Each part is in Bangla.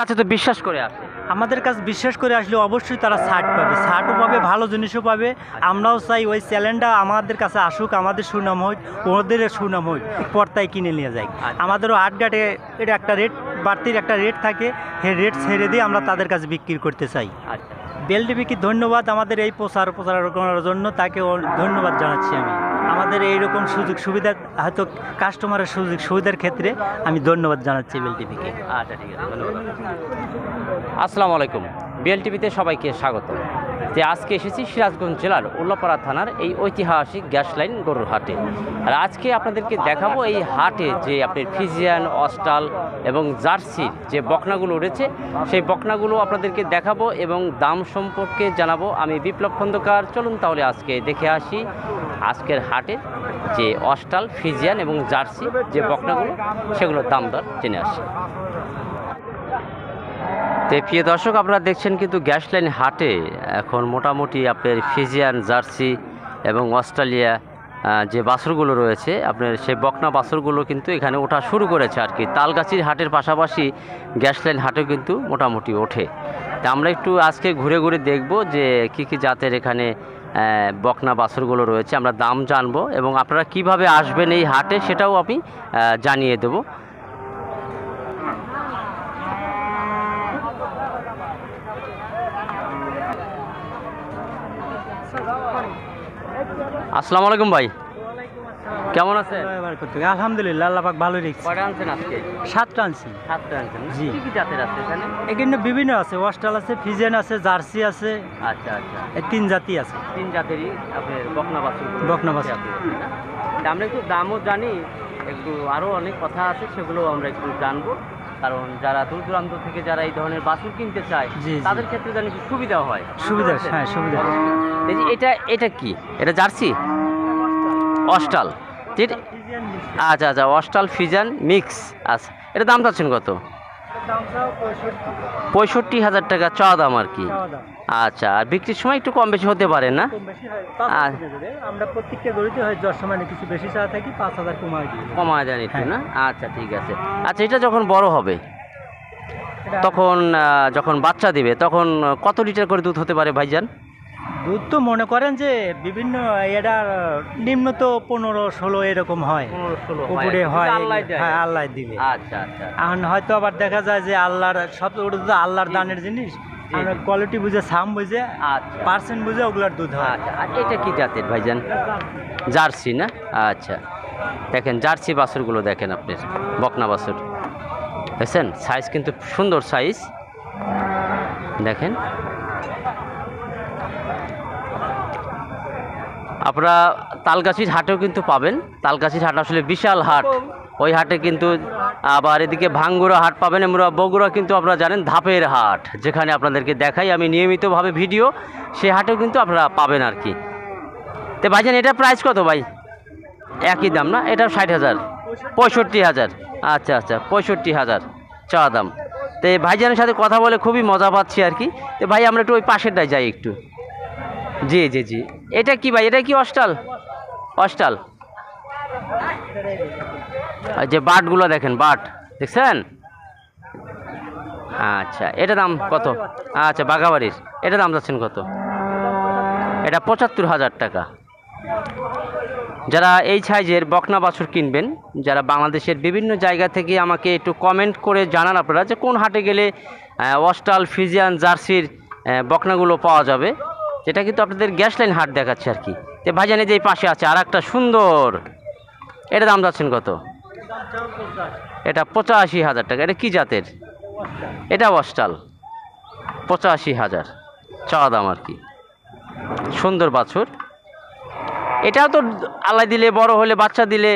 কাছে তো বিশ্বাস করে আসে। আমাদের কাছে বিশ্বাস করে আসলে অবশ্যই তারা ছাড় পাবে। ছাড়ও পাবে ভালো জিনিসও পাবে। আমরাও চাই ওই চ্যালেঞ্জটা আমাদের কাছে আসুক আমাদের সুনাম হোক ওদের সুনাম হোক পর্তায় কিনে নিয়ে যায় আমাদেরও আটঘাটে এটা একটা রেট বাড়তির একটা রেট থাকে। সেই রেট ছেড়ে দিয়ে আমরা তাদের কাছে বিক্রি করতে চাই। আচ্ছা। বেলডিবিকে ধন্যবাদ আমাদের এই প্রচার প্রচার করার জন্য? তাকে ধন্যবাদ জানাচ্ছি আমি। আমাদের এই রকম সুযোগ সুবিধা, হয়তো কাস্টমারের সুযোগ সুবিধার ক্ষেত্রে আমি ধন্যবাদ জানাচ্ছি বেলটিভিকে আচ্ছা ঠিক আছে, ধন্যবাদ। আসসালামু আলাইকুম। বিএলটিভিতে সবাইকে স্বাগত। যে আজকে এসেছি সিরাজগঞ্জ জেলার উল্লাপাড়া থানার এই ঐতিহাসিক গ্যাস লাইন গরুর হাটে। আর আজকে আপনাদেরকে দেখাবো এই হাটে যে আপনি ফিজিয়ান, অস্টাল এবং জার্সির যে বকনাগুলো উঠেছে সেই বকনাগুলো আপনাদেরকে দেখাবো এবং দাম সম্পর্কে জানাব। আমি বিপ্লব খন্দকার, চলুন তাহলে আজকে দেখে আসি আজকের হাটে যে অস্টাল, ফিজিয়ান এবং জার্সি যে বকনাগুলো, সেগুলোর দাম দর জেনে আসি। প্রিয় দর্শক, আপনারা দেখছেন কিন্তু গ্যাস লাইন হাটে এখন মোটামুটি আপনার ফিজিয়ান, জার্সি এবং অস্ট্রেলিয়া যে বাছুরগুলো রয়েছে, আপনার সেই বকনা বাছুরগুলো কিন্তু এখানে ওঠা শুরু করেছে আর কি। তালগাছির হাটের পাশাপাশি গ্যাস লাইন হাটেও কিন্তু মোটামুটি ওঠে। তা আমরা একটু আজকে ঘুরে ঘুরে দেখব যে কি কি জাতের এখানে বকনা বাছুরগুলো রয়েছে। আমরা দাম জানব এবং আপনারা কীভাবে আসবেন এই হাটে সেটাও আমি জানিয়ে দেবো। আসসালামু আলাইকুম ভাই। কেমন আছেন। আলহামদুলিল্লাহ আল্লাহ পাক ভালো রেখেছে। কয়টা আনছেন আজকে? সাতটা আনছি। সাতটা আনছেন জি। কি কি জাতের আছে এখানে? এখানে বিভিন্ন আছে ওয়াস্টাল আছে ফিজেন আছে জার্সি আছে। আচ্ছা আচ্ছা। এই তিন জাতি আছে। তিন জাতেরই আপনার বকনা বাছুর বকনা বাছুর। আমরা একটু দামও জানি একটু আরও অনেক কথা আছে সেগুলো আমরা একটু জানব। কারণ যারা দূর দূরান্ত থেকে যারা এই ধরনের বাছুর কিনতে চায়। তাদের ক্ষেত্রে যেন কি সুবিধা হয়। সুবিধা হ্যাঁ সুবিধা এই যে এটা এটা কি? এটা জার্সি? অস্টাল। ঠিক আচ্ছা আচ্ছা অস্টাল ফিজান মিক্স। আচ্ছা এটা দাম চাচ্ছেন কত? পঁয়ষট্টি। হাজার টাকা চাওয়া দাম আর কি। আচ্ছা আর বিক্রির সময় একটু কম বেশি হতে পারে না? আমরা প্রত্যেকটা গড়িতে হয় দশ সময় কিছু বেশি চাওয়া থাকি পাঁচ হাজার দিই। কমায় দেন একটু হ্যাঁ। না আচ্ছা ঠিক আছে। আচ্ছা এটা যখন বড় হবে তখন আহ, যখন বাচ্চা দিবে তখন কত লিটার করে দুধ হতে পারে ভাইজান? দুধ তো মনে করেন যে বিভিন্ন এটা নিম্ন তো পনেরো ষোলো এরকম হয়। উপরে হয় হ্যাঁ আল্লাহ দিবে। আচ্ছা আচ্ছা। এখন হয়তো আবার দেখা যায় যে আল্লাহর সব ওটা তো আল্লাহর দানের জিনিস। আমরা কোয়ালিটি বুঝে সাম বুঝে আর পার্সেন্ট বুঝে ওগুলার দুধ হয়। আচ্ছা আর এটা কি জাতের ভাইজান? জার্সি না? আচ্ছা। দেখেন জার্সি বাছুরগুলো দেখেন আপনি বকনা বাছুর। দেখছেন? সাইজ কিন্তু সুন্দর সাইজ দেখেন। আপনারা তালগাছির হাটেও কিন্তু পাবেন। তালগাছির হাট আসলে বিশাল হাট। ওই হাটে কিন্তু আবার এদিকে ভাঙ্গুরা হাট পাবেন আমরা বগুড়া কিন্তু আপনারা জানেন ধাপের হাট। যেখানে আপনাদেরকে দেখাই আমি নিয়মিতভাবে ভিডিও সেই হাটেও কিন্তু আপনারা পাবেন আর কি। তো ভাইজান, এটা প্রাইস কত ভাই? একই দাম না? এটা ষাট হাজার। পঁয়ষট্টি হাজার। আচ্ছা আচ্ছা পঁয়ষট্টি হাজার। চা দাম। তো ভাইজানের সাথে কথা বলে খুবই মজা পাচ্ছি আর কি। তো ভাই, আমরা একটু ওই পাশেরটায় যাই একটু। জি জি জি। এটা কি ভাই? এটা কি অস্টাল? অস্টাল। যে বাটগুলো দেখেন, বাট। দেখছেন? আচ্ছা এটা দাম কত? আচ্ছা বাঘাবাড়ির। এটা দাম যাচ্ছেন কত? এটা পঁচাত্তর হাজার টাকা। যারা এই সাইজের বকনা বাছুর কিনবেন, যারা বাংলাদেশের বিভিন্ন জায়গা থেকে আমাকে একটু কমেন্ট করে জানান আপনারা যে কোন হাটে গেলে অস্টাল, ফিজিয়ান, জার্সির বকনাগুলো পাওয়া যাবে। যেটা কিন্তু আপনাদের গ্যাস লাইন হাট দেখাচ্ছে আর কি। তো ভাইজানি যে পাশে আছে আর একটা সুন্দর। এটা দাম যাচ্ছেন কত? এটা পঁচাশি হাজার টাকা। এটা কি জাতের? এটা অস্টাল। পঁচাশি হাজার। চাওয়া দাম আর কি। সুন্দর বাছুর। এটাও তো আল্লাহ দিলে, বড় হলে, বাচ্চা দিলে,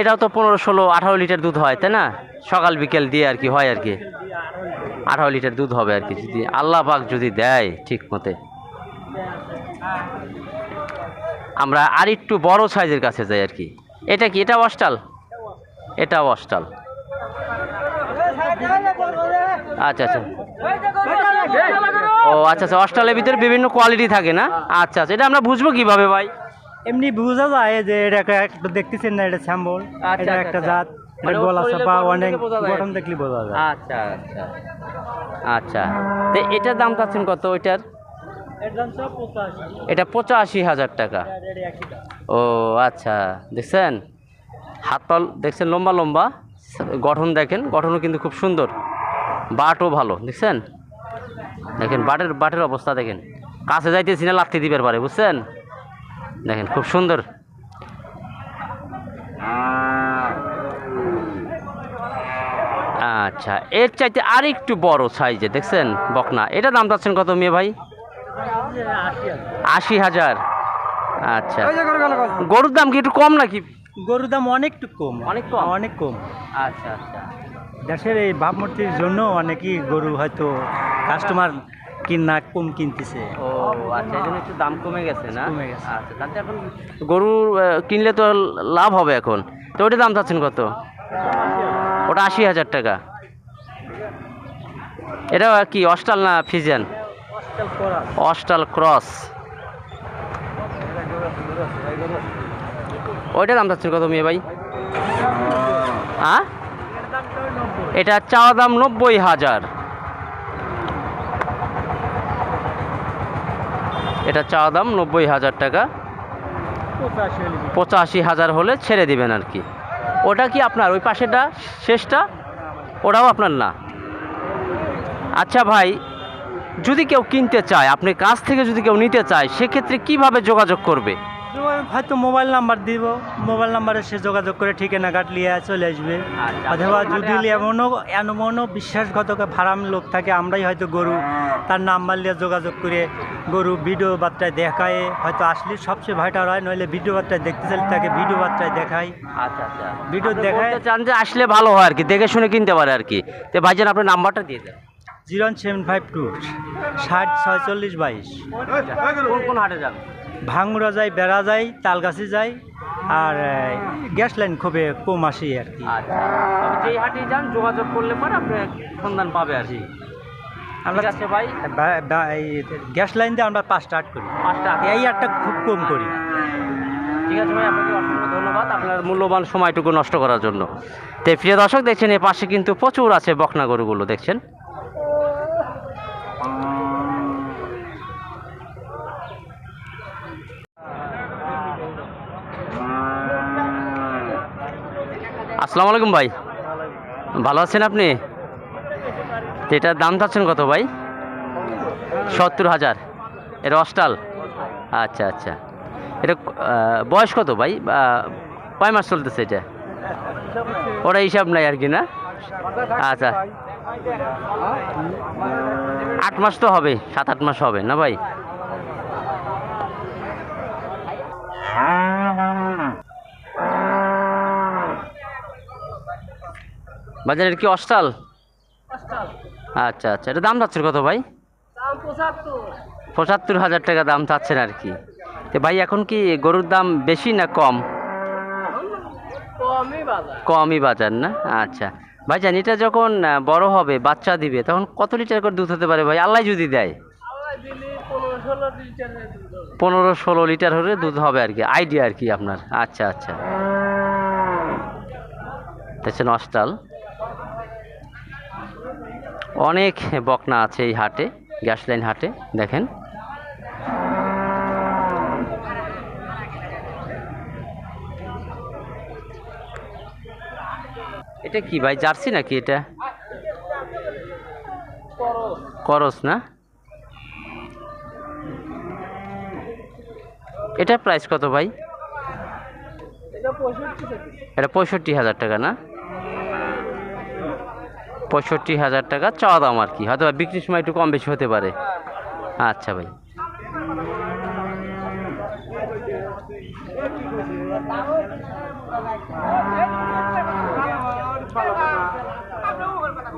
এটাও তো পনেরো, ষোলো, আঠারো লিটার দুধ হয়, তাই না? সকাল, বিকেল দিয়ে আর কি হয় আর কি। আঠারো লিটার দুধ হবে আর কি যদি আল্লাহ পাক যদি দেয় ঠিক মতে। আমরা আর একটু বড় সাইজের কাছে যাই আর কি। এটা কি? এটা অস্টাল এটা অস্টাল আচ্ছা আচ্ছা। ও আচ্ছা আচ্ছা অস্ট্রালের ভিতরে বিভিন্ন কোয়ালিটি থাকে না? আচ্ছা আচ্ছা এটা আমরা বুঝব কীভাবে ভাই? এমনি বোঝা যায় যে এটা একটা- দেখতেছেন না এটা স্যাম্বল আচ্ছা, এটা আচ্ছা, একটা আচ্ছা। জাত মানে গলা চাপা অনেক দেখে বোঝা যায়? গঠন দেখলে বোঝা যায়। আচ্ছা আচ্ছা। আচ্ছা। তো এটার দাম চাচ্ছেন কত ওইটার? এটা পঁচাশি হাজার টাকা। ও আচ্ছা দেখছেন? হাত পাল দেখছেন লম্বা লম্বা? গঠন দেখেন গঠনও কিন্তু খুব সুন্দর। বাটও ভালো দেখছেন? দেখেন বাটের বাটের অবস্থা দেখেন। কাছে যাইতেছি না লাগতে দিবার পারে বুঝছেন? দেখেন খুব সুন্দর। আচ্ছা এর চাইতে আর একটু বড় সাইজে দেখছেন? বকনা। এটা দাম চাচ্ছেন কত মেয়ে ভাই? আশি হাজার। আচ্ছা। গরুর দাম কি একটু কম নাকি? গরুর দাম অনেকটু কম। অনেক কম? অনেক কম। আচ্ছা আচ্ছা। দেশের এই ভাবমূর্তির জন্য অনেকেই গরু হয়তো কাস্টমার কিনা কম কিনতেছে। ও আচ্ছা এই জন্য একটু দাম কমে গেছে না? কমে গেছে। আচ্ছা তাতে এখন গরু কিনলে তো লাভ হবে এখন। তো ওটার দাম চাচ্ছেন কত? ওটা আশি হাজার টাকা। এটা কি অস্টাল না ফিজিয়ান? অস্টাল ক্রস ওইটা দাম চাচ্ছেন কত মেয়ে ভাই? হ্যাঁ। এটা চাওয়া দাম নব্বই হাজার। এটা চাওয়া দাম নব্বই হাজার টাকা। পঁচাশি হাজার হলে ছেড়ে দিবেন আর কি। ওটা কি আপনার ওই পাশেটা শেষটা? ওটাও আপনার না? আচ্ছা ভাই যদি কেউ কিনতে চায় আপনার কাছ থেকে যদি কেউ নিতে চায় সেক্ষেত্রে কীভাবে যোগাযোগ করবে? হয়তো মোবাইল নাম্বার দিব। মোবাইল নাম্বারে সে যোগাযোগ করে ঠিকানা কাটলিয়ে চলে আসবে। আচ্ছা, অথবা যদি এমনও এমনও বিশ্বাসঘাতক ফার্ম লোক থাকে আমরাই হয়তো গরু তার নাম্বার নিয়ে যোগাযোগ করে গরু ভিডিও বার্তায় দেখায়। হয়তো আসলে সবচেয়ে ভাইটার হয় নইলে ভিডিও বার্তায় দেখতে চাইলে তাকে ভিডিও বার্তায় দেখাই আচ্ছা আচ্ছা। ভিডিও দেখায়- চান যে আসলে ভালো হয় আর কি দেখে শুনে কিনতে পারে আর কি। তো ভাইজান আপনার নাম্বারটা দিয়ে দেন। জিরো সেভেন ফাইভ টু ষাট ছয়চল্লিশ বাইশ। কোন কোন হাটে যান? ভাঙ্গুরা যায় বেড়া যায় তালগাছি যায় আর গ্যাস লাইন খুবই কম আসি আর কি। আচ্ছা। যেই হাটে যান যোগাযোগ করলে পরে আপনি সন্ধান পাবে আর কি। আমরা ভাই। গ্যাস লাইন দিয়ে আমরা পাঁচটা আট করি। পাঁচটা এই আটটা খুব কম করি। ঠিক আছে ভাই আপনাকে অসংখ্য ধন্যবাদ আপনার মূল্যবান সময়টুকু নষ্ট করার জন্য। তো প্রিয় দর্শক দেখছেন এ পাশে কিন্তু প্রচুর আছে বকনা গরুগুলো দেখছেন? আসসালামু আলাইকুম ভাই। ভালো আছেন আপনি? এটার দাম চাচ্ছেন কত ভাই? সত্তর হাজার। এটা অস্টাল? আচ্ছা আচ্ছা। এটা বয়স কত ভাই? কয় মাস চলতেছে এটা? ওটা হিসাব নাই আর কি না? আচ্ছা। আট মাস তো হবে, সাত, আট মাস হবে না ভাই? বাজারের কি অস্টাল? আচ্ছা আচ্ছা। এটা দাম যাচ্ছে কত ভাই? পঁচাত্তর। হাজার টাকা দাম চাচ্ছেন আর কি। তো ভাই এখন কি গরুর দাম বেশি না কম? কমই বাজার। না? আচ্ছা। ভাই জানি এটা যখন বড় হবে বাচ্চা দিবে তখন কত লিটার করে দুধ হতে পারে ভাই? আল্লাহ যদি দেয়। পনেরো ষোলো লিটার হলে দুধ হবে আর কি। আইডিয়া আর কি আপনার। আচ্ছা আচ্ছা। দেখছেন অস্টাল। অনেক বকনা আছে এই হাটে, গ্যাস লাইন হাটে, দেখেন। এটা কি ভাই, জার্সি নাকি এটা? করস না? এটা প্রাইস কত ভাই? এটা পঁয়ষট্টি হাজার টাকা। না? পঁয়ষট্টি হাজার টাকা চাওয়া দাম আর কি। হয়তো বিক্রির সময় একটু কম বেশি হতে পারে। আচ্ছা ভাই।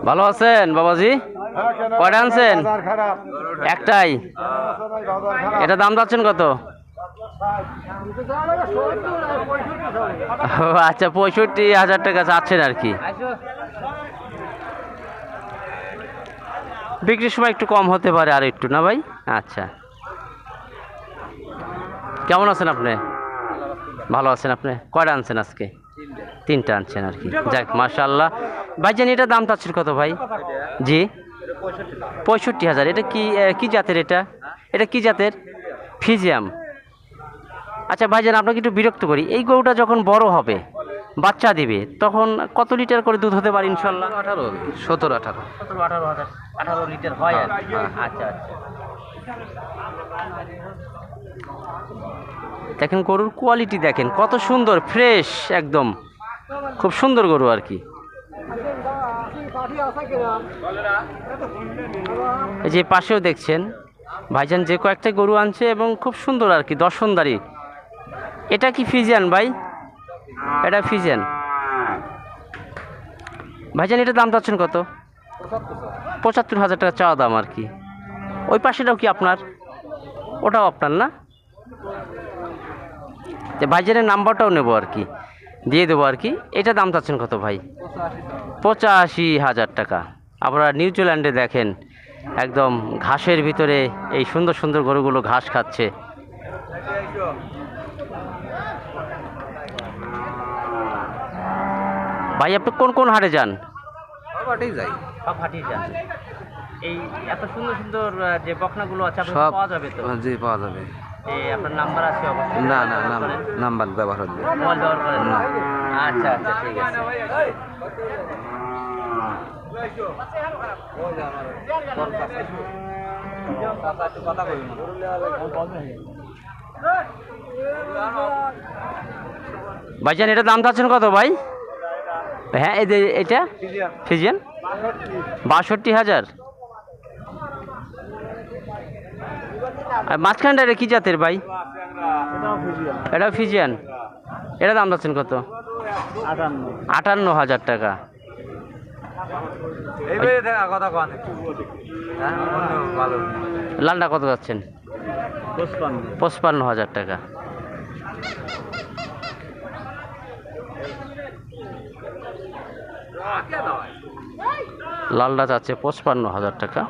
ভালো আছেন বাবাজি? কয়টা আনছেন? একটাই। এটা দাম যাচ্ছেন কত? আচ্ছা পঁয়ষট্টি হাজার টাকা চাচ্ছেন আর কি। বিক্রির সময় একটু কম হতে পারে আর একটু, না ভাই? আচ্ছা। কেমন আছেন আপনি? ভালো আছেন আপনি? কয়টা আনছেন আজকে? তিনটা আনছেন আর কি। যাক মাশাল্লাহ ভাইজান, এটা দাম চাচ্ছেন কত ভাই? জি? পঁয়ষট্টি হাজার। এটা কি কি জাতের এটা? এটা কি জাতের? ফিজিয়াম। আচ্ছা ভাইজান, আপনাকে একটু বিরক্ত করি। এই গরুটা যখন বড় হবে বাচ্চা দেবে তখন কত লিটার করে দুধ হতে পারে ইনশাল্লাহ? আঠারো সতেরো আঠারো। সতেরো আঠারো হাজার আঠারো লিটার হয় আর আচ্ছা আচ্ছা। দেখেন গরুর কোয়ালিটি দেখেন কত সুন্দর ফ্রেশ একদম। খুব সুন্দর গরু আর কি। এই যে পাশেও দেখছেন ভাইজান যে কয়েকটা গরু আনছে এবং খুব সুন্দর আর কি দর্শনদারি। এটা কি ফিজিয়ান ভাই? এটা ফিজিয়ান ভাইজান এটা দাম চাচ্ছেন কত? পঁচাত্তর হাজার টাকা চাওয়া দাম আর কি। ওই পাশেটাও কি আপনার? ওটাও আপনার না? ভাইজানের নাম্বারটাও নেব আর কি। দিয়ে দেবো আর কি। এটা দাম চাচ্ছেন কত ভাই? পঁচাশি হাজার টাকা। আপনারা নিউজিল্যান্ডে দেখেন, একদম ঘাসের ভিতরে এই সুন্দর সুন্দর গরুগুলো ঘাস খাচ্ছে। ভাই আপনি কোন কোন হাটে যান? সবারটাই যাই। সব হাটেই যান। এই এত সুন্দর সুন্দর যে বকনাগুলো আছে সব পাওয়া যাবে তো? জি পাওয়া যাবে। এই আপনার নাম্বার আছে অবশ্যই? না না নাম নাম্বার ব্যবহার হবে মোবাইল ব্যবহার করেন। না। আচ্ছা আচ্ছা ঠিক আছে। ভাইজান এটা দাম চাচ্ছেন কত ভাই? হ্যাঁ এই যে এটা? ফিজিয়ান বাষট্টি হাজার। আর মাঝখানটা এটা কি জাতের ভাই? এটা ফিজিয়ান এটা দাম চাচ্ছেন কত? আটান্ন হাজার টাকা। কথা লালটা কত যাচ্ছেন? পঁচপান্ন হাজার টাকা। লালটা চাচ্ছে পঁচপান্ন হাজার টাকা।